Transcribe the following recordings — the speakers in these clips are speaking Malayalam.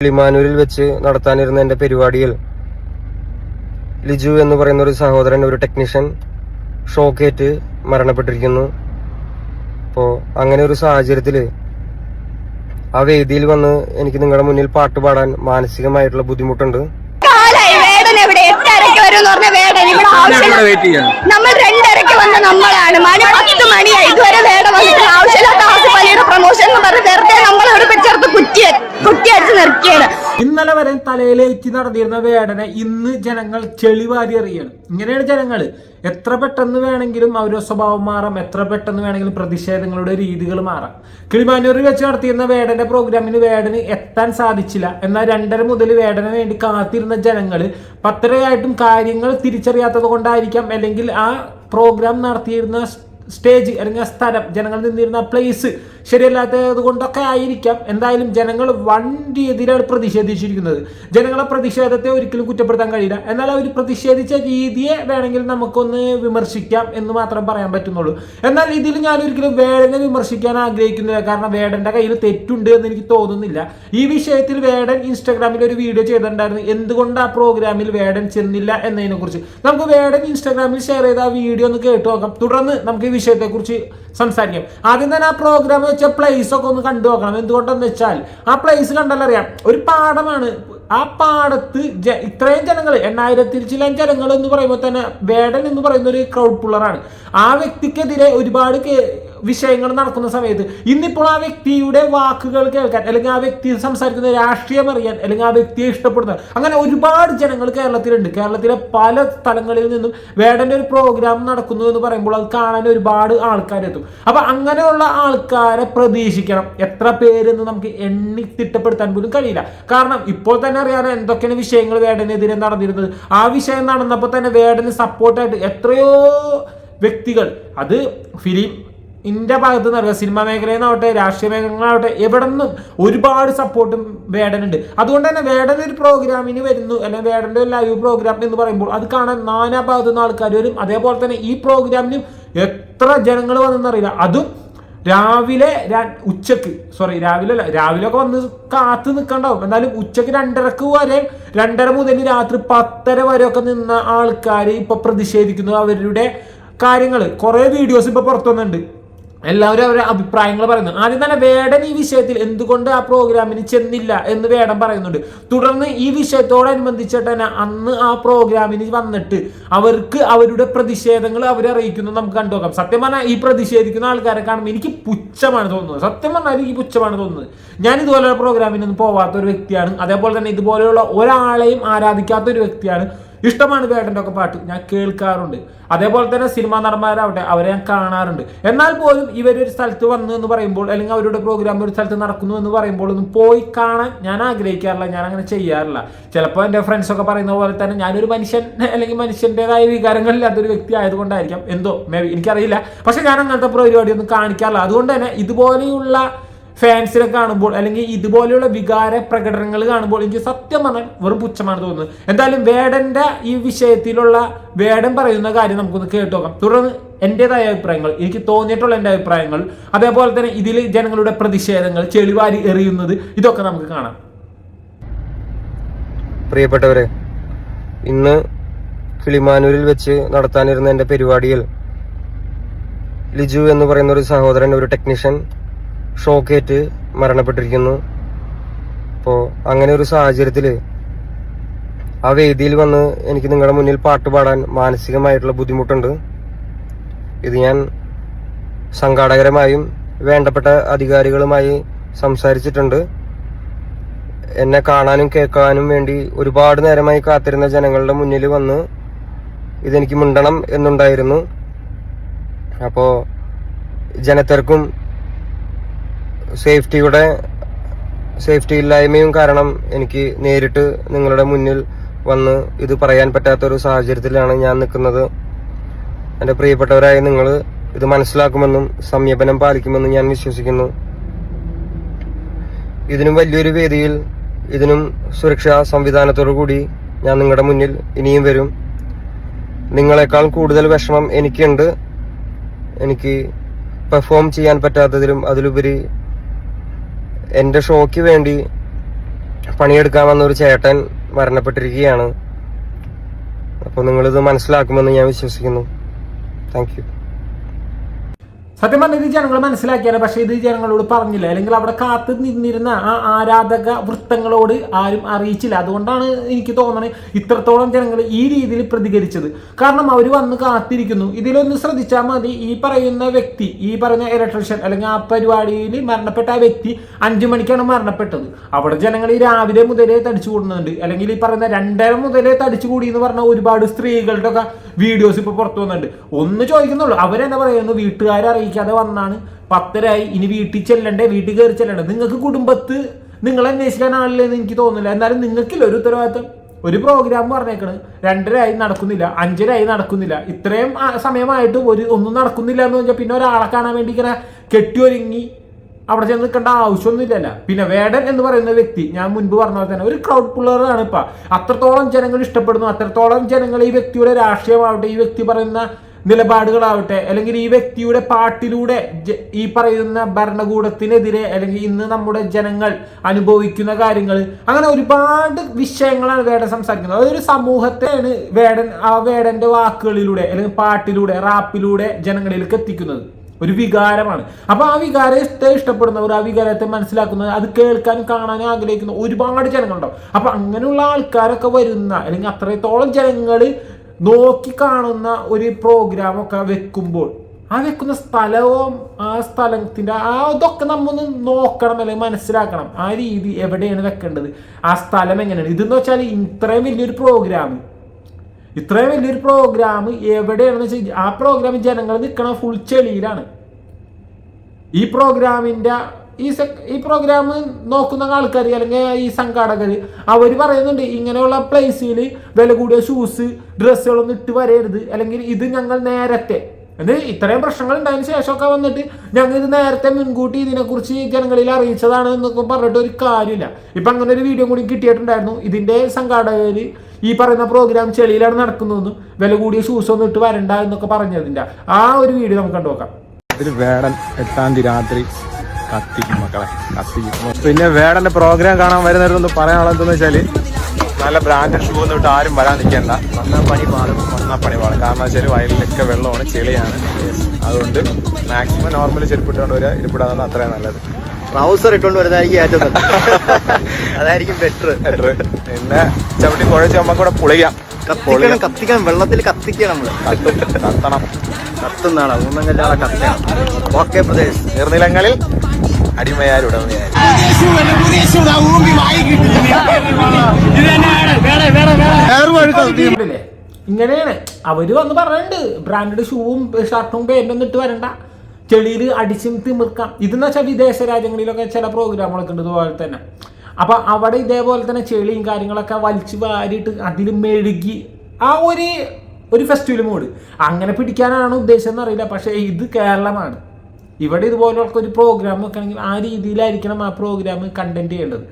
കിളിമാനൂരിൽ വെച്ച് നടത്താനിരുന്ന എന്റെ പരിപാടിയിൽ ലിജു എന്ന് പറയുന്ന ഒരു സഹോദരൻ ഒരു ടെക്നീഷ്യൻ ഷോക്കേറ്റ് മരണപ്പെട്ടിരിക്കുന്നു. അപ്പോൾ അങ്ങനെ ഒരു സാഹചര്യത്തിൽ ആ വേദിയിൽ വന്ന് എനിക്ക് നിങ്ങളുടെ മുന്നിൽ പാട്ട് പാടാൻ മാനസികമായിട്ടുള്ള ബുദ്ധിമുട്ടുണ്ട് കാലായി വേടൻ എവിടെ എട്ടരയ്ക്ക് വരും എന്ന് പറഞ്ഞ വേടൻ ഇവിടെ ആവശ്യം വെയിറ്റ് ചെയ്യാം നമ്മൾ രണ്ടരയ്ക്ക് വന്ന നമ്മളാണ്. മണി പത്ത് മണിയായി. ഇതുവരെ വേറെ വന്നിട്ട് ആവശ്യമില്ലാത്ത ആസിഫലിയുടെ പ്രൊമോഷൻ എന്ന് പറഞ്ഞ് വെറുതെ നമ്മളെ ഇവിടെ പിടിച്ചെടുത്ത് കുറ്റി കുറ്റിയടിച്ച് നിർത്തിയാണ്. ഇന്നലെ വരെ തലയിലേറ്റി നടന്നിരുന്ന വേടനെ ഇന്ന് ജനങ്ങൾ ചെളിവാരി അറിയണം ഇങ്ങനെയാണ് ജനങ്ങൾ എത്ര പെട്ടെന്ന് വേണമെങ്കിലും അവരുടെ സ്വഭാവം മാറാം എത്ര പെട്ടെന്ന് വേണമെങ്കിലും പ്രതിഷേധങ്ങളുടെ രീതികൾ മാറാം. കിളിമാനൂരിൽ വെച്ച് നടത്തിയിരുന്ന വേടന്റെ പ്രോഗ്രാമിന് വേടന് എത്താൻ സാധിച്ചില്ല. എന്നാൽ രണ്ടര മുതൽ വേടന് വേണ്ടി കാത്തിരുന്ന ജനങ്ങൾ പത്തരയായിട്ടും കാര്യങ്ങൾ തിരിച്ചറിയാത്തത് കൊണ്ടായിരിക്കാം അല്ലെങ്കിൽ ആ പ്രോഗ്രാം നടത്തിയിരുന്ന സ്റ്റേജ് അല്ലെങ്കിൽ ആ സ്ഥലം ജനങ്ങൾ നിന്നിരുന്ന പ്ലേസ് ശരിയല്ലാത്തത് കൊണ്ടൊക്കെ ആയിരിക്കാം. എന്തായാലും ജനങ്ങൾ വണ്ടി രീതിയിലാണ് പ്രതിഷേധിച്ചിരിക്കുന്നത്. ജനങ്ങളെ പ്രതിഷേധത്തെ ഒരിക്കലും കുറ്റപ്പെടുത്താൻ കഴിയില്ല. എന്നാൽ അവർ പ്രതിഷേധിച്ച രീതിയെ വേണമെങ്കിൽ നമുക്കൊന്ന് വിമർശിക്കാം എന്ന് മാത്രം പറയാൻ പറ്റുന്നുള്ളൂ. എന്നാൽ ഇതിൽ ഞാൻ ഒരിക്കലും വേടനെ വിമർശിക്കാൻ ആഗ്രഹിക്കുന്നില്ല. കാരണം വേടന്റെ കയ്യിൽ തെറ്റുണ്ട് എന്ന് എനിക്ക് തോന്നുന്നില്ല. ഈ വിഷയത്തിൽ വേടൻ ഇൻസ്റ്റാഗ്രാമിൽ ഒരു വീഡിയോ ചെയ്തിട്ടുണ്ടായിരുന്നു. എന്തുകൊണ്ട് ആ പ്രോഗ്രാമിൽ വേടൻ ചെന്നില്ല എന്നതിനെ കുറിച്ച് നമുക്ക് വേടൻ ഇൻസ്റ്റാഗ്രാമിൽ ഷെയർ ചെയ്ത ആ വീഡിയോ ഒന്ന് കേട്ടു നോക്കാം. തുടർന്ന് നമുക്ക് ഈ വിഷയത്തെക്കുറിച്ച് സംസാരിക്കാം. ആദ്യം തന്നെ ആ പ്രോഗ്രാം വെച്ച പ്ലേസ് ഒക്കെ ഒന്ന് കണ്ടു നോക്കണം. എന്തുകൊണ്ടെന്ന് വെച്ചാൽ ആ പ്ലേസ് കണ്ടാൽ അറിയാം. ഒരു പാടമാണ്. ആ പാടത്ത് ജ- ഇത്രയും ജനങ്ങൾ എണ്ണായിരത്തിൽ ചില ജനങ്ങൾ എന്ന് പറയുമ്പോൾ തന്നെ വേടൻ എന്ന് പറയുന്ന ഒരു ക്രൗഡ് പുള്ളറാണ് ആ വ്യക്തിക്കെതിരെ ഒരുപാട് വിഷയങ്ങൾ നടക്കുന്ന സമയത്ത് ഇന്നിപ്പോൾ ആ വ്യക്തിയുടെ വാക്കുകൾ കേൾക്കാൻ അല്ലെങ്കിൽ ആ വ്യക്തി സംസാരിക്കുന്ന രാഷ്ട്രീയം അറിയാൻ അല്ലെങ്കിൽ ആ വ്യക്തിയെ ഇഷ്ടപ്പെടുന്ന അങ്ങനെ ഒരുപാട് ജനങ്ങൾ കേരളത്തിലുണ്ട്. കേരളത്തിലെ പല സ്ഥലങ്ങളിൽ നിന്നും വേടന്റെ ഒരു പ്രോഗ്രാം നടക്കുന്നു എന്ന് പറയുമ്പോൾ അത് കാണാൻ ഒരുപാട് ആൾക്കാരെത്തും അപ്പം അങ്ങനെയുള്ള ആൾക്കാരെ പ്രതീക്ഷിക്കണം. എത്ര പേരെന്ന് നമുക്ക് എണ്ണി തിട്ടപ്പെടുത്താൻ പോലും കഴിയില്ല. കാരണം ഇപ്പോൾ തന്നെ അറിയാൻ എന്തൊക്കെയാണ് വിഷയങ്ങൾ വേടനെതിരെ നടന്നിരുന്നത്. ആ വിഷയം നടന്നപ്പോൾ തന്നെ വേടന് സപ്പോർട്ടായിട്ട് എത്രയോ വ്യക്തികൾ അത് ഫിലിം ഇന്ത്യ ഭാഗത്ത് നിന്ന് അറിയാം സിനിമാ നിന്നാവട്ടെ രാഷ്ട്രീയ മേഖലകളാവട്ടെ എവിടെ നിന്നും ഒരുപാട് സപ്പോർട്ടും വേടനുണ്ട്. അതുകൊണ്ട് തന്നെ വേടൻ ഒരു പ്രോഗ്രാമിന് വരുന്നു അല്ലെങ്കിൽ വേടന്റെ ഒരു ലൈവ് പ്രോഗ്രാം എന്ന് പറയുമ്പോൾ അത് കാണാൻ നാനാ ഭാഗത്തു നിന്ന് ആൾക്കാർ വരും. അതേപോലെ തന്നെ ഈ പ്രോഗ്രാമിനും എത്ര ജനങ്ങൾ വന്നെന്നറിയില്ല അതും രാവിലെ ഉച്ചയ്ക്ക് സോറി രാവിലെ അല്ല രാവിലെ ഒക്കെ വന്ന് കാത്ത് നിൽക്കണ്ടാവും. എന്നാലും ഉച്ചയ്ക്ക് രണ്ടരക്ക് വരെ രണ്ടര മുതൽ രാത്രി പത്തര വരെ ഒക്കെ നിന്ന ആൾക്കാർ ഇപ്പൊ പ്രതിഷേധിക്കുന്നു. അവരുടെ കാര്യങ്ങൾ കുറെ വീഡിയോസ് ഇപ്പൊ പുറത്തു വന്നിട്ടുണ്ട് എല്ലാവരും അവരുടെ അഭിപ്രായങ്ങൾ പറയുന്നു. ആദ്യം തന്നെ വേടൻ ഈ വിഷയത്തിൽ എന്തുകൊണ്ട് ആ പ്രോഗ്രാമിന് ചെന്നില്ല എന്ന് വേടൻ പറയുന്നുണ്ട്. തുടർന്ന് ഈ വിഷയത്തോടനുബന്ധിച്ചിട്ട് തന്നെ അന്ന് ആ പ്രോഗ്രാമിന് വന്നിട്ട് അവർക്ക് അവരുടെ പ്രതിഷേധങ്ങൾ അവരറിയിക്കുന്നു നമുക്ക് കണ്ടു നോക്കാം. സത്യം പറഞ്ഞാൽ ഈ പ്രതിഷേധിക്കുന്ന ആൾക്കാരെ കാണുമ്പോൾ എനിക്ക് പുച്ഛമാണ് തോന്നുന്നത്. സത്യം പറഞ്ഞാൽ എനിക്ക് പുച്ഛമാണ് തോന്നുന്നത്. ഞാൻ ഇതുപോലെയുള്ള പ്രോഗ്രാമിനൊന്നും പോവാത്ത ഒരു വ്യക്തിയാണ്. അതേപോലെ തന്നെ ഇതുപോലെയുള്ള ഒരാളെയും ആരാധിക്കാത്ത ഒരു വ്യക്തിയാണ് ഇഷ്ടമാണ് വേടന്റെ ഒക്കെ പാട്ട്. ഞാൻ കേൾക്കാറുണ്ട്. അതേപോലെ തന്നെ സിനിമാ നടന്മാരാവട്ടെ അവരെ ഞാൻ കാണാറുണ്ട്. എന്നാൽ പോലും ഇവരൊരു സ്ഥലത്ത് വന്നു എന്ന് പറയുമ്പോൾ അല്ലെങ്കിൽ അവരുടെ പ്രോഗ്രാം ഒരു സ്ഥലത്ത് നടക്കുന്നു എന്ന് പറയുമ്പോൾ ഒന്നും പോയി കാണാൻ ഞാൻ ആഗ്രഹിക്കാറില്ല ഞാൻ അങ്ങനെ ചെയ്യാറില്ല. ചിലപ്പോൾ എന്റെ ഫ്രണ്ട്സൊക്കെ പറയുന്ന പോലെ തന്നെ ഞാനൊരു മനുഷ്യൻ അല്ലെങ്കിൽ മനുഷ്യന്റെതായ വികാരങ്ങളില്ലാത്തൊരു വ്യക്തി ആയതുകൊണ്ടായിരിക്കാം. എന്തോ മേ ബി എനിക്കറിയില്ല. പക്ഷേ ഞാൻ അങ്ങനത്തെ പരിപാടിയൊന്നും കാണിക്കാറില്ല. അതുകൊണ്ട് തന്നെ ഇതുപോലെയുള്ള ഫാൻസിനെ കാണുമ്പോൾ അല്ലെങ്കിൽ ഇതുപോലെയുള്ള വികാര പ്രകടനങ്ങൾ കാണുമ്പോൾ എനിക്ക് സത്യം പറഞ്ഞാൽ വെറും പുച്ഛമാണ് തോന്നുന്നത്. എന്തായാലും വേടന്റെ ഈ വിഷയത്തിലുള്ള വേടൻ പറയുന്ന കാര്യം നമുക്കൊന്ന് കേട്ടു നോക്കാം. തുടർന്ന് എന്റെതായ അഭിപ്രായങ്ങൾ എനിക്ക് തോന്നിയിട്ടുള്ള എന്റെ അഭിപ്രായങ്ങൾ അതേപോലെ തന്നെ ഇതിൽ ജനങ്ങളുടെ പ്രതിഷേധങ്ങൾ ചെളിവാരി എറിയുന്നത് ഇതൊക്കെ നമുക്ക് കാണാം. പ്രിയപ്പെട്ടവരെ ഇന്ന് കിളിമാനൂരിൽ വെച്ച് നടത്താനിരുന്ന എന്റെ പരിപാടിയിൽ ലിജു എന്ന് പറയുന്ന ഒരു സഹോദരൻ ഒരു ടെക്നീഷ്യൻ ഷോക്കേറ്റ് മരണപ്പെട്ടിരിക്കുന്നു. അപ്പോൾ അങ്ങനെ ഒരു സാഹചര്യത്തിൽ ആ വേദിയിൽ വന്ന് എനിക്ക് നിങ്ങളുടെ മുന്നിൽ പാട്ട് പാടാൻ മാനസികമായിട്ടുള്ള ബുദ്ധിമുട്ടുണ്ട്. ഇത് ഞാൻ സംഘാടകരമായും വേണ്ടപ്പെട്ട അധികാരികളുമായി സംസാരിച്ചിട്ടുണ്ട്. എന്നെ കാണാനും കേൾക്കാനും വേണ്ടി ഒരുപാട് നേരമായി കാത്തിരുന്ന ജനങ്ങളുടെ മുന്നിൽ വന്ന് ഇതെനിക്ക് മിണ്ടണം എന്നുണ്ടായിരുന്നു. അപ്പോൾ ജനത്തിരക്കും സേഫ്റ്റിയുടെ സേഫ്റ്റി ഇല്ലായ്മയും കാരണം എനിക്ക് നേരിട്ട് നിങ്ങളുടെ മുന്നിൽ വന്ന് ഇത് പറയാൻ പറ്റാത്തൊരു സാഹചര്യത്തിലാണ് ഞാൻ നിൽക്കുന്നത്. എന്റെ പ്രിയപ്പെട്ടവരായ നിങ്ങൾ ഇത് മനസ്സിലാക്കുമെന്നും സംയമനം പാലിക്കുമെന്നും ഞാൻ വിശ്വസിക്കുന്നു. ഇതിനും വലിയൊരു വേദിയിൽ ഇതിനും സുരക്ഷാ സംവിധാനത്തോടു കൂടി ഞാൻ നിങ്ങളുടെ മുന്നിൽ ഇനിയും വരും. നിങ്ങളെക്കാൾ കൂടുതൽ വിഷമം എനിക്കുണ്ട്. എനിക്ക് പെർഫോം ചെയ്യാൻ പറ്റാത്തതിലും അതിലുപരി എന്റെ ഷോയ്ക്ക് വേണ്ടി പണിയെടുക്കാൻ വന്ന ഒരു ചേട്ടൻ മരണപ്പെട്ടിരിക്കുകയാണ്. അപ്പോൾ നിങ്ങളിത് മനസ്സിലാക്കുമെന്ന് ഞാൻ വിശ്വസിക്കുന്നു. താങ്ക് സത്യം പറഞ്ഞ ഇത് ജനങ്ങൾ മനസ്സിലാക്കിയാണ് പക്ഷെ ഇത് ജനങ്ങളോട് പറഞ്ഞില്ല. അല്ലെങ്കിൽ അവിടെ കാത്ത് നിന്നിരുന്ന ആ ആരാധക വൃത്തങ്ങളോട് ആരും അറിയിച്ചില്ല. അതുകൊണ്ടാണ് എനിക്ക് തോന്നുന്നത് ഇത്രത്തോളം ജനങ്ങൾ ഈ രീതിയിൽ പ്രതികരിച്ചത്. കാരണം അവർ വന്ന് കാത്തിരിക്കുന്നു. ഇതിലൊന്ന് ശ്രദ്ധിച്ചാൽ മതി ഈ പറയുന്ന വ്യക്തി ഈ പറയുന്ന ഇലക്ട്രീഷ്യൻ അല്ലെങ്കിൽ ആ പരിപാടിയിൽ മരണപ്പെട്ട ആ വ്യക്തി അഞ്ചു മണിക്കാണ് മരണപ്പെട്ടത്. അവിടെ ജനങ്ങൾ ഈ രാവിലെ മുതലേ തടിച്ചു കൂടുന്നുണ്ട് അല്ലെങ്കിൽ ഈ പറയുന്ന രണ്ടര മുതലേ തടിച്ചു കൂടി എന്ന് പറഞ്ഞ ഒരുപാട് സ്ത്രീകളുടെ ഒക്കെ വീഡിയോസ് ഇപ്പൊ പുറത്തു വന്നിട്ടുണ്ട്. ഒന്ന് ചോദിക്കുന്നുള്ളൂ. അവരെന്താ പറയുന്നു വീട്ടുകാരെ അറിയിക്കാതെ വന്നാണ് പത്തരായി ഇനി വീട്ടിൽ ചെല്ലണ്ടേ? വീട്ടിൽ കയറി ചെല്ലണ്ടേ? നിങ്ങൾക്ക് കുടുംബത്ത് നിങ്ങൾ അന്വേഷിക്കാൻ ആളില്ലെന്ന് എനിക്ക് തോന്നുന്നില്ല. എന്നാലും നിങ്ങൾക്കില്ല. ഒരു ഉത്തരവാദിത്തം ഒരു പ്രോഗ്രാം പറഞ്ഞേക്കണ്. രണ്ടരയായി നടക്കുന്നില്ല. അഞ്ചരയായി നടക്കുന്നില്ല. ഇത്രയും സമയമായിട്ട് ഒരു ഒന്നും നടക്കുന്നില്ല എന്ന് പറഞ്ഞാൽ പിന്നെ ഒരാളെ കാണാൻ വേണ്ടി ഇങ്ങനെ കെട്ടിയൊരുങ്ങി അവിടെ ചെന്ന് നിൽക്കേണ്ട ആവശ്യമൊന്നുമില്ലല്ല പിന്നെ വേടൻ എന്ന് പറയുന്ന വ്യക്തി ഞാൻ മുൻപ് പറഞ്ഞ പോലെ തന്നെ ഒരു ക്രൗഡ് പുള്ളറാണ് ഇപ്പൊ. അത്രത്തോളം ജനങ്ങൾ ഇഷ്ടപ്പെടുന്നു അത്രത്തോളം ജനങ്ങൾ ഈ വ്യക്തിയുടെ രാഷ്ട്രീയമാവട്ടെ ഈ വ്യക്തി പറയുന്ന നിലപാടുകളാവട്ടെ അല്ലെങ്കിൽ ഈ വ്യക്തിയുടെ പാട്ടിലൂടെ ഈ പറയുന്ന ഭരണകൂടത്തിനെതിരെ അല്ലെങ്കിൽ ഇന്ന് നമ്മുടെ ജനങ്ങൾ അനുഭവിക്കുന്ന കാര്യങ്ങൾ അങ്ങനെ ഒരുപാട് വിഷയങ്ങളാണ് വേടൻ സംസാരിക്കുന്നത്. അതൊരു സമൂഹത്തെയാണ് വേടൻ ആ വേടന്റെ വാക്കുകളിലൂടെ അല്ലെങ്കിൽ പാട്ടിലൂടെ റാപ്പിലൂടെ ജനങ്ങളിലേക്ക് എത്തിക്കുന്നത്. ഒരു വികാരമാണ്. അപ്പൊ ആ വികാരത്തെ ഇഷ്ടപ്പെടുന്നവർ ആ വികാരത്തെ മനസ്സിലാക്കുന്നവർ അത് കേൾക്കാനും കാണാനും ആഗ്രഹിക്കുന്ന ഒരുപാട് ജനങ്ങളുണ്ടാവും. അപ്പൊ അങ്ങനെയുള്ള ആൾക്കാരൊക്കെ വരുന്ന അല്ലെങ്കിൽ അത്രത്തോളം ജനങ്ങൾ നോക്കി കാണുന്ന ഒരു പ്രോഗ്രാം ഒക്കെ വെക്കുമ്പോൾ ആ വെക്കുന്ന സ്ഥലവും ആ സ്ഥലത്തിന്റെ ആ ഇതൊക്കെ നമ്മൊന്ന് നോക്കണം അല്ലെങ്കിൽ മനസ്സിലാക്കണം. ആ രീതി എവിടെയാണ് വെക്കേണ്ടത്? ആ സ്ഥലം എങ്ങനെയാണ്? ഇതെന്ന് വെച്ചാൽ ഇത്രയും വലിയൊരു പ്രോഗ്രാം ഇത്രയും വലിയൊരു പ്രോഗ്രാം എവിടെയാണെന്ന് വെച്ചാൽ ആ പ്രോഗ്രാം ജനങ്ങൾ നിൽക്കണ ഫുൾ ചെളിയിലാണ്. ഈ പ്രോഗ്രാമിന്റെ ഈ ഈ പ്രോഗ്രാം നോക്കുന്ന ആൾക്കാർ അല്ലെങ്കിൽ ഈ സംഘാടകർ അവർ പറയുന്നുണ്ട് ഇങ്ങനെയുള്ള പ്ലേസിൽ വില കൂടിയ ഷൂസ് ഡ്രസ്സുകളൊന്നും ഇട്ട് വരരുത്. അല്ലെങ്കിൽ ഇത് ഞങ്ങൾ നേരത്തെ അത് ഇത്രയും പ്രശ്നങ്ങൾ ഉണ്ടായതിനു ശേഷമൊക്കെ വന്നിട്ട് ഞങ്ങൾ ഇത് നേരത്തെ മുൻകൂട്ടി ഇതിനെക്കുറിച്ച് ജനങ്ങളിൽ അറിയിച്ചതാണ് എന്നൊക്കെ പറഞ്ഞിട്ട് ഒരു കാര്യമില്ല. ഇപ്പം അങ്ങനെ ഒരു വീഡിയോ കൂടി കിട്ടിയിട്ടുണ്ടായിരുന്നു. ഇതിന്റെ സംഘാടകർ ഈ പറയുന്ന പ്രോഗ്രാം ചെളിയിലാണ് നടക്കുന്നതെന്നും വില കൂടിയ ഷൂസ് ഒന്നും ഇട്ട് വരണ്ട എന്നൊക്കെ പറഞ്ഞതിന്റെ ആ ഒരു വീഡിയോ നമുക്ക് കണ്ടു നോക്കാം. ഇതിൽ വേടൻ എട്ടാം തീയതി രാത്രി കത്തിക്കും മക്കളെ കത്തിക്കും. പിന്നെ വേടന്റെ പ്രോഗ്രാം കാണാൻ വരുന്നവരൊന്ന് പറയാനുള്ള എന്താണെന്ന് വെച്ചാൽ നല്ല ബ്രാൻഡഡ് ഷൂ ഒന്നും ഇട്ട് ആരും വരാൻ നിൽക്കേണ്ട. വന്നാൽ പണി പാടും വന്നാൽ പണി പാടും. കാരണം വെച്ചാൽ വയലിലൊക്കെ വെള്ളമാണ് ചെളിയാണ്. അതുകൊണ്ട് മാക്സിമം നോർമൽ ചെരുപ്പിട്ടുകൊണ്ട് വരിക ഇരിപ്പിടാതാണ് അത്രയും നല്ലത്. ട്രൗസർ ഇട്ടുകൊണ്ട് വരുന്നതായിരിക്കും ഏറ്റവും നല്ലത്. അതായിരിക്കും ബെറ്റർ ബെറ്റർ പിന്നെ ചവിട്ടി കുഴച്ച് നമുക്കൂടെ പൊളിക്കാം. കത്തിക്കണം കത്തിക്കണം. വെള്ളത്തിൽ കത്തിക്കണം നമ്മൾ. കത്തും കത്തണം. കത്തുന്നാണ് ഊന്നും കല്യാണം കത്തിക്കണം. ഓക്കെ പ്രദേശ്. നീർനിലങ്ങളിൽ അടിമയാൽ? ഇങ്ങനെയാണ്. അവർ വന്ന് പറഞ്ഞിട്ടുണ്ട്. ബ്രാൻഡഡ് ഷൂവും ഷർട്ടും പേന്റും ഇട്ട് വരണ്ട. ചെളിയിൽ അടിച്ചും തിമിർക്കാം. ഇതെന്ന് വെച്ചാൽ വിദേശ രാജ്യങ്ങളിലൊക്കെ ചില പ്രോഗ്രാമുകളൊക്കെ ഉണ്ട് ഇതുപോലെ തന്നെ. അപ്പൊ അവിടെ ഇതേപോലെ തന്നെ ചെളിയും കാര്യങ്ങളൊക്കെ വലിച്ചു വാരിയിട്ട് അതിൽ മെഴുകി ആ ഒരു ഒരു ഫെസ്റ്റിവൽ മൂഡ് അങ്ങനെ പിടിക്കാനാണ് ഉദ്ദേശം എന്നറിയില്ല പക്ഷേ ഇത് കേരളമാണ്. ഇവിടെ ഇതുപോലുള്ള ഒരു പ്രോഗ്രാം വെക്കണമെങ്കിൽ ആ രീതിയിലായിരിക്കണം ആ പ്രോഗ്രാം കണ്ടന്റ് ചെയ്യേണ്ടത്.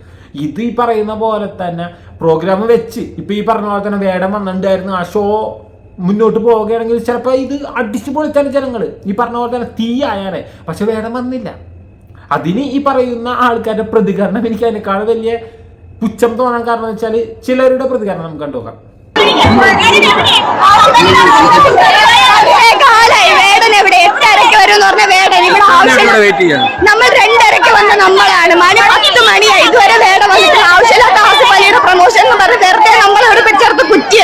ഇത് ഈ പറയുന്ന പോലെ തന്നെ പ്രോഗ്രാം വെച്ച് ഇപ്പൊ ഈ പറഞ്ഞ പോലെ തന്നെ വേടം വന്നിട്ടുണ്ടായിരുന്നു ആ ഷോ മുന്നോട്ട് പോവുകയാണെങ്കിൽ ചിലപ്പോൾ ഇത് അടിച്ചു പൊളിച്ചാണ് ജനങ്ങൾ ഈ പറഞ്ഞ പോലെ തന്നെ തീ ആയാലേ. പക്ഷെ വേണം വന്നില്ല. അതിന് ഈ പറയുന്ന ആൾക്കാരുടെ പ്രതികരണം എനിക്ക് അതിനേക്കാൾ വലിയ പുച്ഛം തോന്നാൻ കാരണം വെച്ചാൽ ചിലരുടെ പ്രതികരണം നമുക്ക് കണ്ടുപോകാം നമ്മൾ രണ്ടരക്ക് വന്ന നമ്മളാണ്. മണി പത്ത് മണിയായി. ഇതുവരെ വേട വന്നിട്ട് ആവശ്യമില്ലാത്ത ആസിഫലിയുടെ പ്രൊമോഷൻ എന്ന് പറഞ്ഞ് വെറുതെ നമ്മളെ ഇവിടെ പിടിച്ചെടുത്ത് കുറ്റി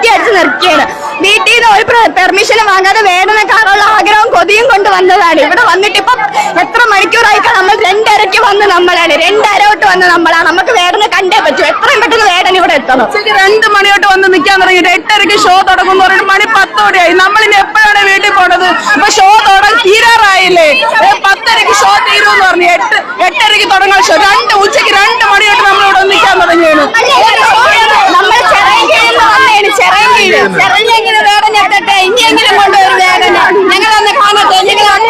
കുറ്റി അടിച്ച് നിർത്തിയാണ്. വീട്ടിൽ നിന്ന് ഒരു പെർമിഷൻ വാങ്ങാതെ വേടനെ കാണാനുള്ള ആഗ്രഹവും കൊതിയും കൊണ്ട് വന്നതാണ്. ഇവിടെ വന്നിട്ട് ഇപ്പൊ എത്ര മണിക്കൂറായിട്ടാണ് നമ്മൾ രണ്ടരയ്ക്ക് വന്ന് നമ്മളാണ്. രണ്ടര തൊട്ട് വന്ന് നമ്മളാണ്. നമുക്ക് വേടനെ കണ്ടേ പറ്റൂ. എത്രയും പെട്ടെന്ന് വേദന ഇവിടെ എത്തണം. രണ്ട് മണിയോട്ട് വന്ന് നിൽക്കാൻ തുടങ്ങിയിട്ട് എട്ടരയ്ക്ക് ഷോ തുടങ്ങും ഒരു മണി പത്തോടെയായി. നമ്മൾ ഇനി എപ്പോഴാണ് വീട്ടിൽ പോണത്? അപ്പൊ ഷോ തുടങ്ങി തീരാറായില്ലേ? പത്തരയ്ക്ക് ഷോ തീരുമെന്ന് പറഞ്ഞു. എട്ട് എട്ടരയ്ക്ക് തുടങ്ങാൻ ഷോ രണ്ട് ഉച്ചയ്ക്ക് രണ്ട് മണിയോട്ട് നമ്മളിവിടെ നിൽക്കാൻ തുടങ്ങിയാണ് നമ്മൾ ചിറയൻകീഴിൽ നിന്ന് വന്നതാണ് ചിറയൻകീഴ് ചിറയെങ്കിലും വേടൻ എത്തട്ടെ ഇനിയെങ്കിലും കൊണ്ടുവരും വേടന ഞങ്ങൾ അന്ന് കാണട്ടെ കിടന്ന്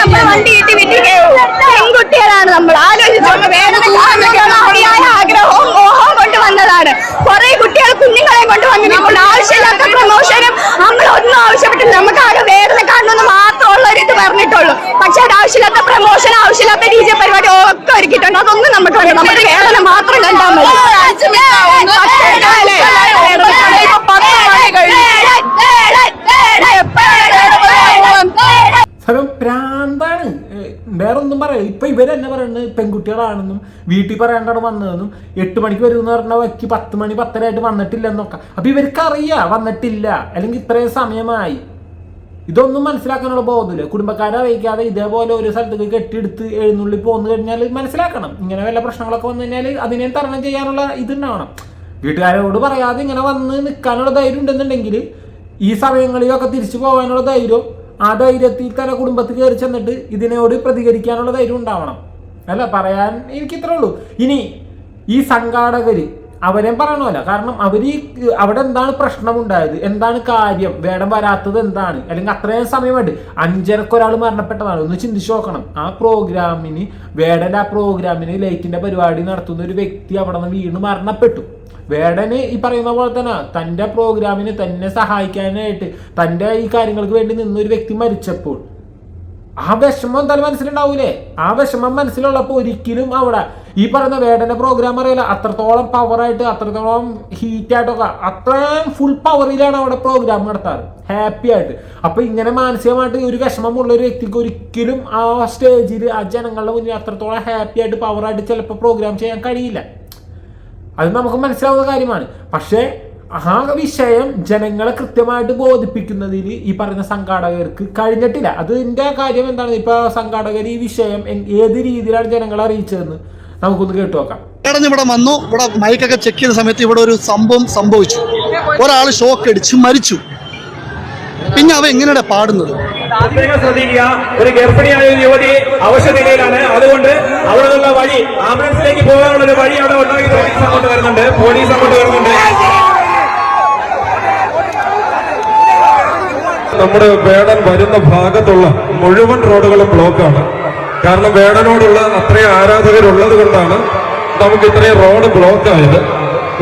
നമ്മൾ വണ്ടി ഇട്ടി വിട്ടിക്കേ പെൺകുട്ടികളാണ് നമ്മൾ. ആലോചിച്ചു വേദന ആഗ്രഹവും മോഹവും കൊണ്ട് വന്നതാണ്. കുറെ കുട്ടികൾ കുഞ്ഞുങ്ങളെ കൊണ്ട് വന്നിട്ടുണ്ട് ആവശ്യമില്ലാത്ത പ്രമോഷനും നമ്മൾ ഒന്നും ആവശ്യപ്പെട്ടില്ല. നമുക്ക് ആകെ വേദന കാണണമെന്ന് മാത്രമുള്ള ഒരു ഇത് പറഞ്ഞിട്ടുള്ളൂ. പക്ഷെ അത് ആവശ്യമില്ലാത്ത പ്രമോഷൻ ആവശ്യമില്ലാത്ത ഡി ജെ പരിപാടി ഒക്കെ ഒരുക്കിയിട്ടുണ്ട്. അതൊന്നും നമുക്ക് വേണം നമ്മുടെ വേദന പെൺകുട്ടികളാണെന്നും വീട്ടിൽ പറയാണ്ടാണ് വന്നതെന്നും എട്ട് മണിക്ക് വരുമെന്ന് പറഞ്ഞ വ്യക്തി പത്ത് മണി പത്തരയായിട്ട് വന്നിട്ടില്ല എന്നൊക്കെ അപ്പൊ ഇവർക്ക് അറിയാം വന്നിട്ടില്ല. അല്ലെങ്കിൽ ഇത്രയും സമയമായി. ഇതൊന്നും മനസ്സിലാക്കാനുള്ള ബോധമില്ല. കുടുംബക്കാരെ അറിയിക്കാതെ ഇതേപോലെ ഒരു സ്ഥലത്തേക്ക് കെട്ടിയെടുത്ത് എഴുന്നള്ളി പോന്നു കഴിഞ്ഞാൽ മനസ്സിലാക്കണം. ഇങ്ങനെ വല്ല പ്രശ്നങ്ങളൊക്കെ വന്നു കഴിഞ്ഞാൽ അതിനെ തരണം ചെയ്യാനുള്ള ഇതുണ്ടാവണം. വീട്ടുകാരോട് പറയാതെ ഇങ്ങനെ വന്ന് നിൽക്കാനുള്ള ധൈര്യം ഉണ്ടെന്നുണ്ടെങ്കിൽ ഈ സമയങ്ങളിലൊക്കെ തിരിച്ചു പോകാനുള്ള ധൈര്യം ആ ധൈര്യത്തിൽ തന്നെ കുടുംബത്തിൽ കയറി ചെന്നിട്ട് ഇതിനോട് പ്രതികരിക്കാനുള്ള ധൈര്യം ഉണ്ടാവണം. അല്ല പറയാൻ എനിക്ക് ഇത്രേ ഉള്ളൂ. ഇനി ഈ സംഘാടകര് അവരെ പറയണമല്ല. കാരണം അവർ അവിടെ എന്താണ് പ്രശ്നമുണ്ടായത്? എന്താണ് കാര്യം? വേടം വരാത്തത് എന്താണ്? അല്ലെങ്കിൽ അത്രയും സമയമായിട്ട് അഞ്ചരക്ക് ഒരാൾ മരണപ്പെട്ടതാണ്. ഒന്ന് ചിന്തിച്ചു നോക്കണം. ആ പ്രോഗ്രാമിന് വേടന്റെ ആ പ്രോഗ്രാമിന് ലൈറ്റിന്റെ പരിപാടി നടത്തുന്ന ഒരു വ്യക്തി അവിടെ നിന്ന് വീണ് മരണപ്പെട്ടു. വേടന് ഈ പറയുന്ന പോലെ തന്നെ തന്റെ പ്രോഗ്രാമിന് തന്നെ സഹായിക്കാനായിട്ട് തന്റെ ഈ കാര്യങ്ങൾക്ക് വേണ്ടി നിന്നൊരു വ്യക്തി മരിച്ചപ്പോൾ ആ വിഷമം എന്തായാലും മനസ്സിലുണ്ടാവൂലേ? ആ വിഷമം മനസ്സിലുള്ളപ്പോൾ ഒരിക്കലും അവിടെ ഈ പറയുന്ന വേടന്റെ പ്രോഗ്രാം അറിയില്ല. അത്രത്തോളം പവറായിട്ട് അത്രത്തോളം ഹീറ്റായിട്ടൊക്കെ അത്രയും ഫുൾ പവറിലാണ് അവിടെ പ്രോഗ്രാം നടത്താറ്. ഹാപ്പി ആയിട്ട്. അപ്പൊ ഇങ്ങനെ മാനസികമായിട്ട് ഒരു വിഷമമുള്ള ഒരു വ്യക്തിക്ക് ഒരിക്കലും ആ സ്റ്റേജിൽ ആ ജനങ്ങളുടെ മുന്നിൽ അത്രത്തോളം ഹാപ്പി ആയിട്ട് പവറായിട്ട് ചിലപ്പോൾ പ്രോഗ്രാം ചെയ്യാൻ കഴിയില്ല. അത് നമുക്ക് മനസ്സിലാവുന്ന കാര്യമാണ്. പക്ഷേ ആ വിഷയം ജനങ്ങളെ കൃത്യമായിട്ട് ബോധിപ്പിക്കുന്നതിൽ ഈ പറയുന്ന സംഘാടകർക്ക് കഴിഞ്ഞിട്ടില്ല. അതിന്റെ കാര്യം എന്താണ്? ഇപ്പൊ സംഘാടകർ ഈ വിഷയം ഏത് രീതിയിലാണ് ജനങ്ങളെ അറിയിച്ചതെന്ന് നമുക്കൊന്ന് കേട്ടു നോക്കാം. വേടൻ ഇവിടെ വന്നു. ഇവിടെ മൈക്കൊക്കെ ചെക്ക് ചെയ്ത സമയത്ത് ഇവിടെ ഒരു സംഭവം സംഭവിച്ചു. ഒരാൾ ഷോക്ക് അടിച്ച് മരിച്ചു. പിന്നെ അവ എങ്ങനെയാണ് പാടുന്നത്? പ്രത്യേകം ശ്രദ്ധിക്കുക. ഒരു ഗർഭിണിയായ ഒരു യുവതി അവശ്യ നിലയിലാണ്. അതുകൊണ്ട് അവിടെ വഴി ആംബുലൻസിലേക്ക് പോകാനുള്ള ഒരു വഴി അവിടെ ഉണ്ടാക്കി പോലീസ് അങ്ങോട്ട് വരുന്നുണ്ട്. പോലീസ് അങ്ങോട്ട് വരുന്നുണ്ട്. നമ്മുടെ വേടൻ വരുന്ന ഭാഗത്തുള്ള മുഴുവൻ റോഡുകളും ബ്ലോക്കാണ്. കാരണം വേടനോടുള്ള അത്രയും ആരാധകരുള്ളത് കൊണ്ടാണ് നമുക്ക് ഇത്രയും റോഡ് ബ്ലോക്ക് ആയത്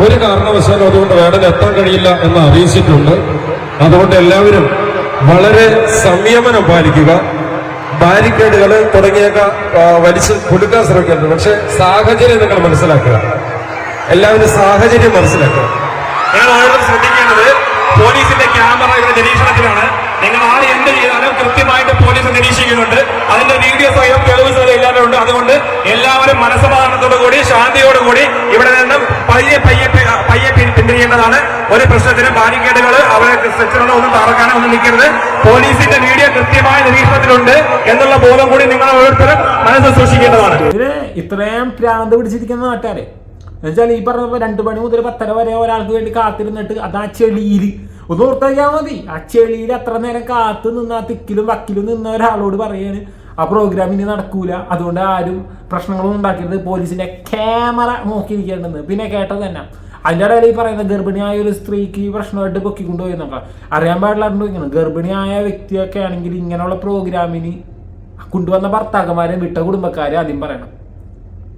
ഒരു കാരണവശാലും അതുകൊണ്ട് വേടൻ എത്താൻ കഴിയില്ല എന്ന് അറിയിച്ചിട്ടുണ്ട്. അതുകൊണ്ട് എല്ലാവരും വളരെ സംയമനം പാലിക്കുക. ബാരിക്കേഡുകൾ തുടങ്ങിയൊക്കെ വലിച്ചു കൊടുക്കാൻ ശ്രമിക്കരുത് പക്ഷെ സാഹചര്യം നിങ്ങൾ മനസ്സിലാക്കുക. എല്ലാവരും സാഹചര്യം മനസ്സിലാക്കുക. നിങ്ങൾ ഓരോരുത്തർ ശ്രദ്ധിക്കേണ്ടത് പോലീസിന്റെ ക്യാമറ ഇവിടെ നിരീക്ഷണത്തിലാണ്. നിങ്ങൾ ആൾ എന്ത് ചെയ്താലും കൃത്യമായിട്ട് പോലീസ് നിരീക്ഷിക്കുന്നുണ്ട്. അതിന്റെ വീഡിയോ സ്വയം തെളിവ് എല്ലാവരും ഉണ്ട് അതുകൊണ്ട് എല്ലാവരും മനസ്സമാധാനത്തോടു കൂടി ശാന്തിയോടുകൂടി ഇവിടെ നിന്നും പയ്യെ പയ്യെ പിൻ- ഒരു പ്രശ്നത്തിനും ബാരിക്കേഡുകൾ അവരെ സ്ട്രക്ചറുകളോ ഒന്നും തറക്കാനോ ഒന്നും നിൽക്കരുത്. പോലീസിന്റെ വീഡിയോ കൃത്യമായ നിരീക്ഷണത്തിലുണ്ട് എന്നുള്ള ബോധം കൂടി നിങ്ങൾ ഓരോരുത്തരും മനസ്സിൽ സൂക്ഷിക്കേണ്ടതാണ്. ഇതിന് ഇത്രയും പ്രാന്ത് പിടിച്ചിരിക്കുന്ന നാട്ടുകാരെ. എന്നുവെച്ചാൽ ഈ പറഞ്ഞ പോലെ രണ്ടു മണി മുതൽ പത്തര വരെ ഒരാൾക്ക് വേണ്ടി കാത്തിരുന്നിട്ട് അത് ആ ചെളിയിൽ ഒന്ന് ഓർത്താൽ മതി. ആ ചെളിയിൽ അത്ര നേരം കാത്തു നിന്ന് തിക്കിലും വക്കിലും നിന്ന ഒരാളോട് പറയാണ് ആ പ്രോഗ്രാം ഇനി നടക്കൂല. അതുകൊണ്ട് ആരും പ്രശ്നങ്ങളൊന്നും ഉണ്ടാക്കരുത്. പോലീസിന്റെ ക്യാമറ നോക്കിയിരിക്കേണ്ടത്. പിന്നെ കേട്ടത് തന്നെ. അതിന്റെ ഇടയിൽ ഈ പറയുന്ന ഗർഭിണിയായ ഒരു സ്ത്രീക്ക് ഈ പ്രശ്നമായിട്ട് പൊക്കിക്കൊണ്ടുപോയി എന്നൊക്കെ അറിയാൻ പാടില്ലാണ്ട് ഇങ്ങനെ ഗർഭിണിയായ വ്യക്തിയൊക്കെ ആണെങ്കിൽ ഇങ്ങനെയുള്ള പ്രോഗ്രാമിന് കൊണ്ടുവന്ന ഭർത്താക്കന്മാരെ വിട്ട കുടുംബക്കാരെ ആദ്യം പറയണം.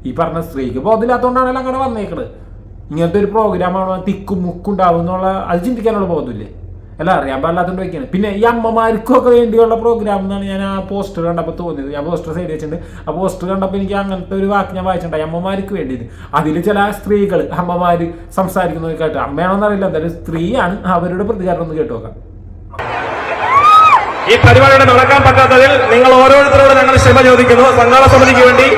ഈ പറഞ്ഞ സ്ത്രീക്ക് ബോധമില്ലാത്തതുകൊണ്ടാണല്ലോ അങ്ങനെ വന്നേക്കണത്. ഇങ്ങനത്തെ ഒരു പ്രോഗ്രാമാണ് തിക്കും മുക്കുണ്ടാവും എന്നുള്ള അത് ചിന്തിക്കാനുള്ള ബോധമില്ലേ? അല്ല അറിയാൻ പാടില്ലാത്തോണ്ട് വയ്ക്കുകയാണ് പിന്നെ ഈ അമ്മമാർക്കൊക്കെ വേണ്ടിയുള്ള പ്രോഗ്രാം എന്നാണ് ഞാൻ ആ പോസ്റ്റർ കണ്ടപ്പോൾ തോന്നിയത്. ഞാൻ പോസ്റ്റർ സൈഡ് വെച്ചിട്ടുണ്ട്. ആ പോസ്റ്റർ കണ്ടപ്പോൾ എനിക്ക് അങ്ങനത്തെ ഒരു വാക്ക് ഞാൻ വായിച്ചിട്ടുണ്ടായി. അമ്മമാർക്ക് വേണ്ടിയത്. അതിൽ ചില സ്ത്രീകൾ അമ്മമാർ സംസാരിക്കുന്നത് കേട്ട്. അമ്മയാണെന്ന് അറിയില്ല. എന്തായാലും സ്ത്രീയാണ് അവരുടെ പ്രതികാരം ഒന്ന് കേട്ടു നോക്കാം. ഈ പരിപാടിയുടെ നടക്കാൻ പറ്റാത്തതിൽ നിങ്ങൾ ഓരോരുത്തരോട് ഞങ്ങൾ ക്ഷമ ചോദിക്കുന്നു. സംഘാടക സമിതിക്ക് വേണ്ടി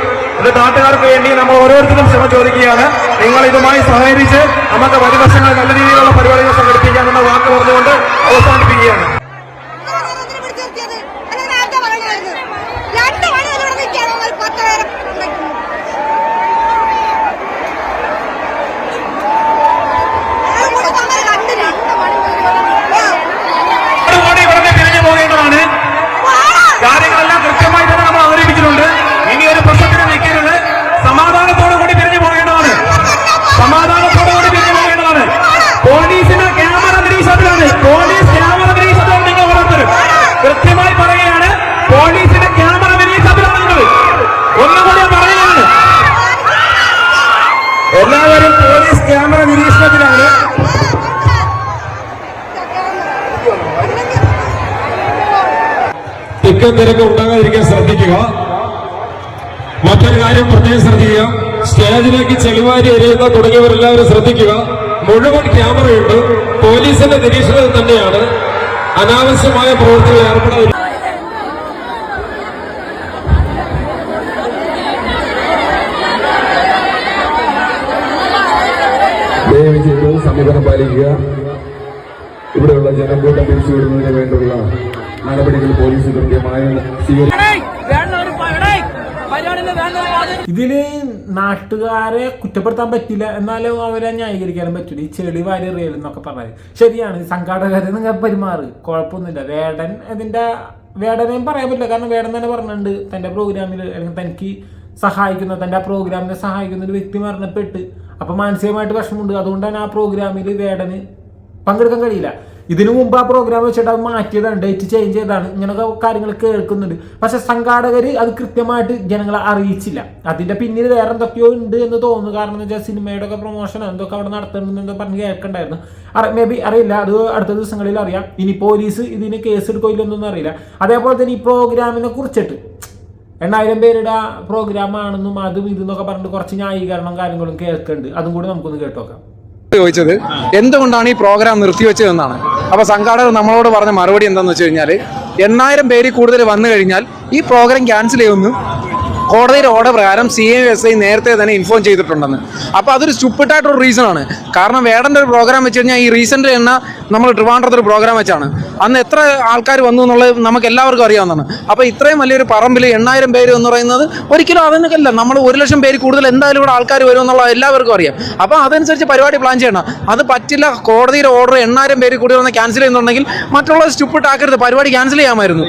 ഇത് നാട്ടുകാർക്ക് വേണ്ടി നമ്മൾ ഓരോരുത്തരും ക്ഷമ ചോദിക്കുകയാണ്. നിങ്ങൾ ഇതുമായി സഹകരിച്ച് നമുക്ക് വരുവശങ്ങൾ നല്ല രീതിയിലുള്ള തിക്കും തിരക്ക് ഉണ്ടാകാതിരിക്കാൻ ശ്രദ്ധിക്കുക. മറ്റൊരു കാര്യം പ്രത്യേകം ശ്രദ്ധിക്കുക. സ്റ്റേജിലേക്ക് ചെളിവാരി എറിയുന്ന തുടങ്ങിയവരെല്ലാവരും ശ്രദ്ധിക്കുക. മുഴുവൻ ക്യാമറയുണ്ട്. പോലീസിന്റെ നിരീക്ഷണത്തിൽ തന്നെയാണ് അനാവശ്യമായ പ്രവൃത്തികൾ ഏർപ്പെടാതിരിക്കുക ഇവിടെയുള്ള ജനക്കൂട്ടം പിരിച്ചുവിടുന്നതിന് വേണ്ടിയുള്ള നടപടികൾ പോലീസ് കൃത്യമായി ഇതിൽ നാട്ടുകാരെ കുറ്റപ്പെടുത്താൻ പറ്റില്ല എന്നാലും അവരെ ന്യായീകരിക്കാനും പറ്റില്ല. ഈ ചെളി വാരി റിയൽ എന്നൊക്കെ പറഞ്ഞാൽ ശരിയാണ് സംഘാടകരെ നിങ്ങൾ പെരുമാറ്. കുഴപ്പമൊന്നുമില്ല. വേടൻ ഇതിന്റെ വേടനെയും പറയാൻ പറ്റില്ല. കാരണം വേടൻ തന്നെ പറഞ്ഞിട്ടുണ്ട് തന്റെ പ്രോഗ്രാമിൽ അല്ലെങ്കിൽ തനിക്ക് സഹായിക്കുന്ന തന്റെ ആ പ്രോഗ്രാമിനെ സഹായിക്കുന്ന ഒരു വ്യക്തി മരണപ്പെട്ട്. അപ്പൊ മാനസികമായിട്ട് വിഷമമുണ്ട്. അതുകൊണ്ട് തന്നെ ആ പ്രോഗ്രാമിൽ വേടന് പങ്കെടുക്കാൻ കഴിയില്ല. ഇതിനു മുമ്പ് ആ പ്രോഗ്രാം വെച്ചിട്ട് അത് മാറ്റിയതാണ് ഡേറ്റ് ചേഞ്ച് ചെയ്തതാണ് ഇങ്ങനെയൊക്കെ കാര്യങ്ങൾ കേൾക്കുന്നുണ്ട്. പക്ഷെ സംഘാടകർ അത് കൃത്യമായിട്ട് ജനങ്ങളെ അറിയിച്ചില്ല. അതിന്റെ പിന്നിൽ വേറെ എന്തൊക്കെയോ ഉണ്ട് എന്ന് തോന്നുന്നു. കാരണം എന്ന് വെച്ചാൽ സിനിമയുടെ ഒക്കെ പ്രൊമോഷൻ എന്തൊക്കെ അവിടെ നടത്തുന്നുണ്ടെന്ന് പറഞ്ഞ് കേൾക്കണ്ടായിരുന്നു. മേ ബി അറിയില്ല. അത് അടുത്ത ദിവസങ്ങളിൽ അറിയാം. ഇനി പോലീസ് ഇതിന് കേസ് എടുക്കില്ലെന്നൊന്നും അറിയില്ല. അതേപോലെ തന്നെ ഈ പ്രോഗ്രാമിനെ കുറിച്ചിട്ട് എണ്ണായിരം പേരുടെ പ്രോഗ്രാം ആണെന്നും അതും ഇതെന്നൊക്കെ പറഞ്ഞിട്ട് കുറച്ച് ന്യായീകരണം കാര്യങ്ങളും കേൾക്കുന്നുണ്ട് അതും കൂടി നമുക്കൊന്ന് കേട്ടോക്കാം. ചോദിച്ചത്. എന്തുകൊണ്ടാണ് ഈ പ്രോഗ്രാം നിർത്തിവെച്ചതെന്നാണ്. അപ്പൊ സംഘാടകർ നമ്മളോട് പറഞ്ഞ മറുപടി എന്താണെന്ന് വെച്ച് കഴിഞ്ഞാൽ എണ്ണായിരം പേര് കൂടുതൽ വന്നു കഴിഞ്ഞാൽ ഈ പ്രോഗ്രാം ക്യാൻസൽ ചെയ്യുമെന്ന് കോടതിയുടെ ഓർഡർ പ്രകാരം സി എം എസ് ഐ നേരത്തെ തന്നെ ഇൻഫോം ചെയ്തിട്ടുണ്ടെന്ന്. അപ്പോൾ അതൊരു സ്റ്റുപ്പിട്ടായിട്ടൊരു റീസൺ ആണ്. കാരണം വേടന്റെ ഒരു പ്രോഗ്രാം വെച്ച് കഴിഞ്ഞാൽ ഈ റീസെന്റ് എണ്ണ നമ്മൾ ട്രിവാൻഡ്രത്തൊരു പ്രോഗ്രാം വെച്ചാണ്. അന്ന് എത്ര ആൾക്കാർ വന്നു എന്നുള്ളത് നമുക്ക് എല്ലാവർക്കും അറിയാവുന്നതാണ്. അപ്പോൾ ഇത്രയും വലിയൊരു പറമ്പിൽ എണ്ണായിരം പേര് എന്ന് പറയുന്നത് ഒരിക്കലും അതിനൊക്കെയല്ല നമ്മൾ ഒരു ലക്ഷം പേര് കൂടുതൽ എന്തായാലും ഇവിടെ ആൾക്കാർ വരും എന്നുള്ളത് എല്ലാവർക്കും അറിയാം. അപ്പോൾ അതനുസരിച്ച് പരിപാടി പ്ലാൻ ചെയ്യണം. അത് പറ്റില്ല കോടതിയുടെ ഓർഡർ എണ്ണായിരം പേര് കൂടി വന്ന് ക്യാൻസൽ ചെയ്യുന്നുണ്ടെങ്കിൽ മറ്റുള്ള സ്റ്റുപ്പിട്ടാക്കരുത് പരിപാടി ക്യാൻസൽ ചെയ്യാമായിരുന്നു.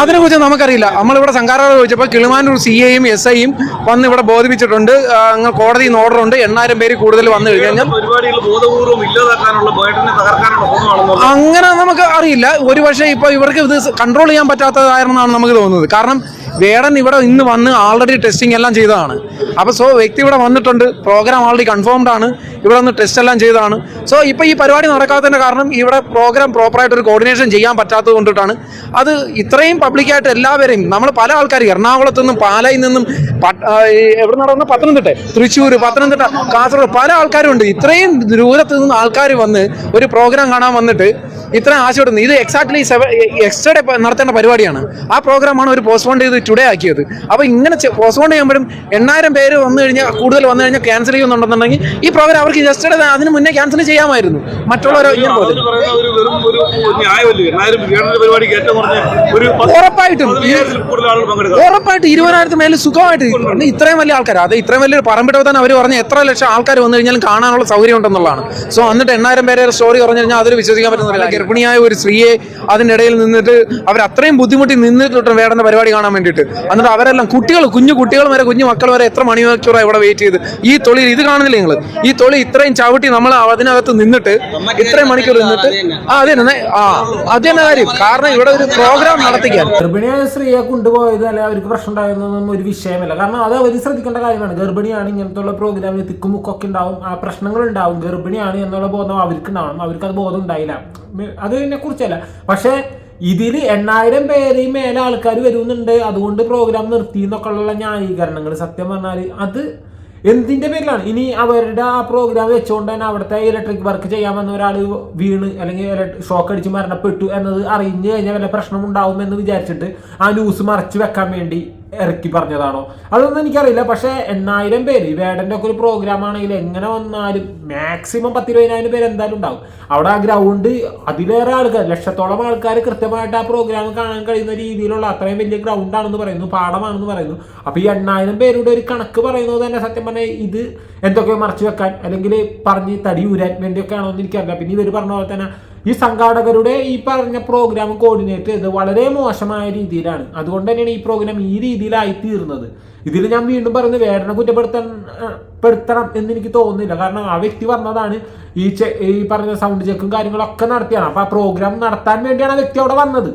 അതിനെക്കുറിച്ച് നമുക്കറിയില്ല. നമ്മളിവിടെ സംഘാടകർ ചോദിച്ചപ്പോൾ കിളിമാനൂർ സി എയും എസ് ഐയും വന്ന് ഇവിടെ ബോധിപ്പിച്ചിട്ടുണ്ട്. അങ്ങ് കോടതിയിൽ നിന്ന് ഓർഡറുണ്ട് ഉണ്ട്. എണ്ണായിരം പേര് കൂടുതൽ വന്നു കഴിഞ്ഞാൽ അങ്ങനെ നമുക്ക് അറിയില്ല. ഒരു പക്ഷേ ഇപ്പൊ ഇവർക്ക് ഇത് കൺട്രോൾ ചെയ്യാൻ പറ്റാത്തതായിരുന്നാണ് നമുക്ക് തോന്നുന്നത്. കാരണം വേടൻ ഇവിടെ ഇന്ന് വന്ന് ആൾറെഡി ടെസ്റ്റിംഗ് എല്ലാം ചെയ്തതാണ്. അപ്പൊ സോ വ്യക്തി ഇവിടെ വന്നിട്ടുണ്ട് പ്രോഗ്രാം ആൾറെഡി കൺഫേംഡ് ആണ് ഇവിടെ വന്ന് ടെസ്റ്റ് എല്ലാം ചെയ്തതാണ്. സോ ഇപ്പൊ ഈ പരിപാടി നടക്കാത്തതിന്റെ കാരണം ഇവിടെ പ്രോഗ്രാം പ്രോപ്പറായിട്ട് ഒരു കോർഡിനേഷൻ ചെയ്യാൻ പറ്റാത്തത് കൊണ്ടിട്ടാണ്. അത് ഇത്രയും പബ്ലിക്കായിട്ട് എല്ലാവരെയും നമ്മൾ പല ആൾക്കാർ എറണാകുളത്തു നിന്നും പാലയിൽ നിന്നും എവിടെ നടന്ന പത്തനംതിട്ട തൃശ്ശൂർ പത്തനംതിട്ട കാസർഗോഡ് പല ആൾക്കാരും ഉണ്ട്. ഇത്രയും ദൂരത്ത് നിന്ന് ആൾക്കാർ വന്ന് ഒരു പ്രോഗ്രാം കാണാൻ വന്നിട്ട് ഇത്രയും ആശയപ്പെടുന്നത് ഇത് എക്സാക്ട്ലി എക്സ്ട്രേ നടത്തേണ്ട പരിപാടിയാണ്. ആ പ്രോഗ്രാമാണ് ഒരു പോസ്റ്റ്പോൺ ചെയ്ത് ടുഡേ ആക്കിയത്. അപ്പോൾ ഇങ്ങനെ പോസ്റ്റ്പോൺ ചെയ്യുമ്പോഴും എണ്ണായിരം പേര് വന്നു കഴിഞ്ഞാൽ കൂടുതൽ വന്നു കഴിഞ്ഞാൽ ക്യാൻസൽ ചെയ്യുന്നുണ്ടെന്നുണ്ടെങ്കിൽ ഈ പ്രോഗ്രാം അവർക്ക് ജസ്റ്റ് അതിന് മുന്നേ ക്യാൻസൽ ചെയ്യാമായിരുന്നു. മറ്റുള്ളവരോ ഇങ്ങനെ പോലെ ഉറപ്പായിട്ടും. ഉറപ്പായിട്ടും ഈ- ആളുകൾ പങ്കെടുക്കാം ഉറപ്പായിട്ട് ഇരുപതിനായിരത്തി മേലെ സുഖമായിട്ട് ഇത്രയും വലിയ ആൾക്കാർ അത് ഇത്രയും വലിയൊരു പറമ്പിട്ട് തന്നെ അവർ പറഞ്ഞ എത്ര ലക്ഷം ആൾക്കാർ വന്നു കഴിഞ്ഞാലും കാണാനുള്ള സൗകര്യം ഉണ്ടെന്നുള്ളതാണ്. സോ എന്നിട്ട് എണ്ണായിരം പേരെ സ്റ്റോറി പറഞ്ഞു കഴിഞ്ഞാൽ അതൊരു വിശ്വസിക്കാൻ പറ്റുന്നില്ല ഗർഭിണിയായ ഒരു സ്ത്രീയെ അതിനിടയിൽ ഇടയിൽ നിന്നിട്ട് അവർ അത്രയും ബുദ്ധിമുട്ടി നിന്നിട്ട് വേടന്റെ പരിപാടി കാണാൻ വേണ്ടിയിട്ട്. എന്നിട്ട് അവരെല്ലാം കുട്ടികൾ കുഞ്ഞു കുട്ടികൾ വരെ കുഞ്ഞു മക്കൾ വരെ എത്ര മണിക്കൂറാണ് ഇവിടെ വെയിറ്റ് ചെയ്ത്? ഈ തൊളി ഇത് കാണുന്നില്ല നിങ്ങൾ ഈ തൊളി ഇത്രയും ചവിട്ടി നമ്മൾ അതിനകത്ത് നിന്നിട്ട് ഇത്രയും മണിക്കൂർ നിന്നിട്ട് ആ അത് തന്നെ. ആ അത് തന്നെ കാര്യം. കാരണം ഇവിടെ ഒരു പ്രോഗ്രാം നടത്തിക്കാൻ. ഗർഭിണിയായ സ്ത്രീയെ കൊണ്ടുപോയത് അല്ലെ അവർക്ക് പ്രശ്നം ഉണ്ടായിരുന്നൊന്നും ഒരു വിഷയമല്ല. കാരണം അത് അവർ ശ്രദ്ധിക്കേണ്ട കാര്യമാണ്. ഗർഭിണിയാണ് ഇങ്ങനത്തെ പ്രോഗ്രാമിൽ തിക്കുമുക്കൊക്കെ ഉണ്ടാവും. ആ പ്രശ്നങ്ങൾ ഉണ്ടാവും. ഗർഭിണിയാണ് എന്നുള്ള ബോധം അവർക്ക് ഉണ്ടാവണം. അവർക്ക് അത് ബോധം ഉണ്ടായില്ല. അതിനെ കുറിച്ചല്ല പക്ഷേ ഇതിൽ എണ്ണായിരം പേരെയും മേലെ ആൾക്കാർ വരുന്നുണ്ട്. അതുകൊണ്ട് പ്രോഗ്രാം നിർത്തി എന്നൊക്കെ ഉള്ള ന്യായീകരണങ്ങൾ. സത്യം പറഞ്ഞാൽ അത് എന്തിന്റെ പേരിലാണ്? ഇനി അവരുടെ ആ പ്രോഗ്രാം വെച്ചുകൊണ്ട് തന്നെ അവിടുത്തെ ഇലക്ട്രിക് വർക്ക് ചെയ്യാൻ വന്ന ഒരാൾ വീണ് അല്ലെങ്കിൽ ഷോക്ക് അടിച്ച് മരണപ്പെട്ടു എന്നത് അറിഞ്ഞു കഴിഞ്ഞാൽ വല്ല പ്രശ്നം ഉണ്ടാവും എന്ന് വിചാരിച്ചിട്ട് ആ ന്യൂസ് മറച്ചു വെക്കാൻ വേണ്ടി ഇറക്കി പറഞ്ഞതാണോ? അതൊന്നും എനിക്കറിയില്ല. പക്ഷേ എണ്ണായിരം പേര് ഈ വേടന്റെ ഒക്കെ ഒരു പ്രോഗ്രാം ആണെങ്കിൽ എങ്ങനെ വന്നാലും മാക്സിമം പത്തിരുപതിനായിരം പേര് എന്തായാലും ഉണ്ടാവും. അവിടെ ആ ഗ്രൗണ്ട് അതിലേറെ ആൾക്കാർ ലക്ഷത്തോളം ആൾക്കാർ കൃത്യമായിട്ട് ആ പ്രോഗ്രാം കാണാൻ കഴിയുന്ന രീതിയിലുള്ള അത്രയും വലിയ ഗ്രൗണ്ടാണെന്ന് പറയുന്നു പാടമാണെന്ന് പറയുന്നു. അപ്പോൾ ഈ എണ്ണായിരം പേരുടെ ഒരു കണക്ക് പറയുന്നത് തന്നെ സത്യം പറഞ്ഞാൽ ഇത് എന്തൊക്കെയോ മറച്ചു വെക്കാൻ അല്ലെങ്കിൽ പറഞ്ഞ് തടി ഊരാൻ വേണ്ടിയൊക്കെ ആണോ എന്ന് എനിക്കറിയില്ല. പിന്നെ ഇവർ പറഞ്ഞ പോലെ തന്നെ ഈ സംഘാടകരുടെ ഈ പറഞ്ഞ പ്രോഗ്രാം കോർഡിനേറ്റ് ചെയ്ത് വളരെ മോശമായ രീതിയിലാണ്. അതുകൊണ്ട് തന്നെയാണ് ഈ പ്രോഗ്രാം ഈ രീതിയിലായി തീർന്നത്. ഇതിൽ ഞാൻ വീണ്ടും പറയുന്നത് വേടനെ കുറ്റപ്പെടുത്താൻ പെടുത്തണം എന്ന് എനിക്ക് തോന്നുന്നില്ല. കാരണം ആ വ്യക്തി വന്നതാണ് ഈ ഈ പറഞ്ഞ സൗണ്ട് ചെക്കും കാര്യങ്ങളൊക്കെ നടത്തിയാണ്. അപ്പൊ ആ പ്രോഗ്രാം നടത്താൻ വേണ്ടിയാണ് ആ വ്യക്തി അവിടെ വന്നത്.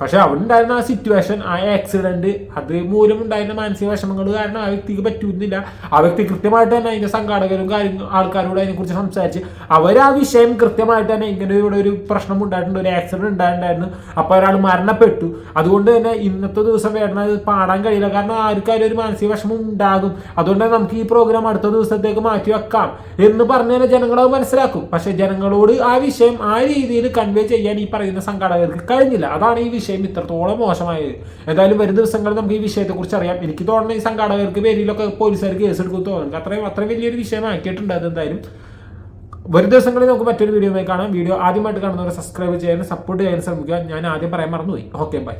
പക്ഷെ അവിടെ ഉണ്ടായിരുന്ന ആ സിറ്റുവേഷൻ ആ ആക്സിഡന്റ് അത് മൂലം ഉണ്ടായിരുന്ന മാനസിക വിഷമങ്ങൾ കാരണം ആ വ്യക്തിക്ക് പറ്റുന്നില്ല. ആ വ്യക്തി കൃത്യമായിട്ട് തന്നെ അതിന്റെ സംഘാടകരും കാര്യങ്ങൾ ആൾക്കാരോട് അതിനെക്കുറിച്ച് സംസാരിച്ച് അവർ ആ വിഷയം കൃത്യമായിട്ട് തന്നെ ഇങ്ങനെ ഇവിടെ ഒരു പ്രശ്നം ഉണ്ടായിട്ടുണ്ട് ഒരു ആക്സിഡന്റ് ഉണ്ടായിട്ടുണ്ടായിരുന്നു. അപ്പോൾ ഒരാൾ മരണപ്പെട്ടു. അതുകൊണ്ട് തന്നെ ഇന്നത്തെ ദിവസം വേണം അത് പാടാൻ കഴിയില്ല. കാരണം ആർക്കാരും ഒരു മാനസിക വിഷമം ഉണ്ടാകും. അതുകൊണ്ട് നമുക്ക് ഈ പ്രോഗ്രാം അടുത്ത ദിവസത്തേക്ക് മാറ്റി വെക്കാം എന്ന് പറഞ്ഞു തന്നെ ജനങ്ങളത് മനസ്സിലാക്കും. പക്ഷെ ജനങ്ങളോട് ആ വിഷയം ആ രീതിയിൽ കൺവേ ചെയ്യാൻ ഈ പറയുന്ന സംഘാടകർക്ക് കഴിഞ്ഞില്ല. അതാണ് ഈ വിഷയം. വിഷയം ഇത്രത്തോളം മോശമായത്. എന്തായാലും വരും ദിവസങ്ങളിൽ നമുക്ക് ഈ വിഷയത്തെക്കുറിച്ച് അറിയാം. എനിക്ക് തോന്നുന്നു ഈ സംഘാടകർക്ക് പേരിലൊക്കെ പോലീസുകാർ കേസ് എടുക്കും തോന്നുന്നു. അത്രയും അത്രയും വലിയൊരു വിഷയമാക്കിയിട്ടുണ്ട് അത് എന്തായാലും. വരും ദിവസങ്ങളിൽ നമുക്ക് മറ്റൊരു വീഡിയോ കാണാം. വീഡിയോ ആദ്യമായിട്ട് കാണുന്നവരെ സബ്സ്ക്രൈബ് ചെയ്യാനും സപ്പോർട്ട് ചെയ്യാനും ശ്രമിക്കുക. ഞാൻ ആദ്യം പറയാൻ മറന്നുപോയി. Okay bye